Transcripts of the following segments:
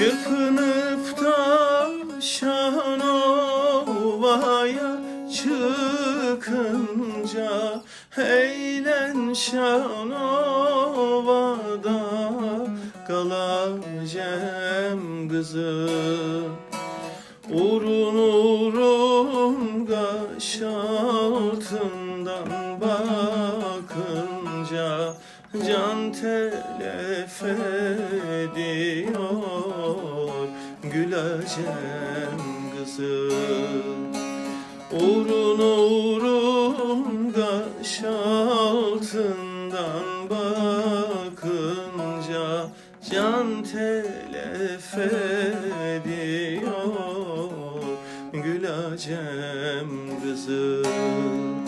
Varıp da Şanova'ya çıkınca Eğlen Şanova'da kalacağım kızım Urun urun gaş altından bakınca Can telef ediyor Güleceğim kızım Urun urun gaş altından bakınca Can telef ediyor Gülacem kızım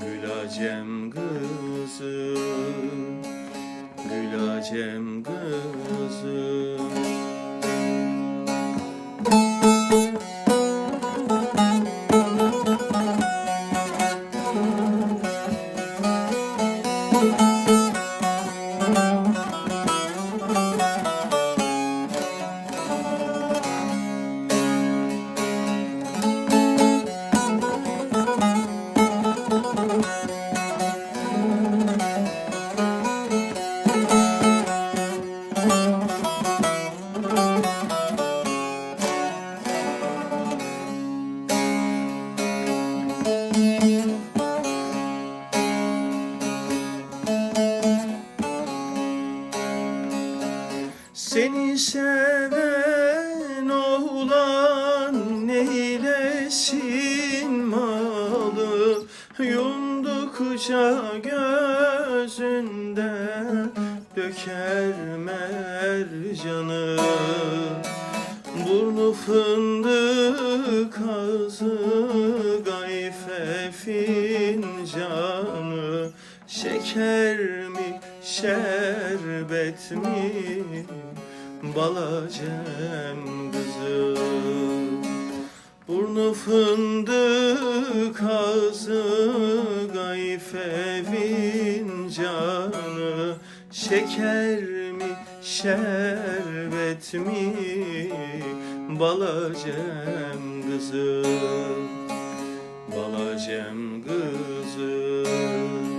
Gülacem kızım Gülacem kızım Seni seven oğlan neylesin malı? Yumdukça gözünden döker mercanı. Burnu fındık fincanı Şeker mi şerbet mi? Balacem kızım Burnu fındık ağzı gayfe fincanı Şeker mi şerbet mi? Balacem kızım balacem kızım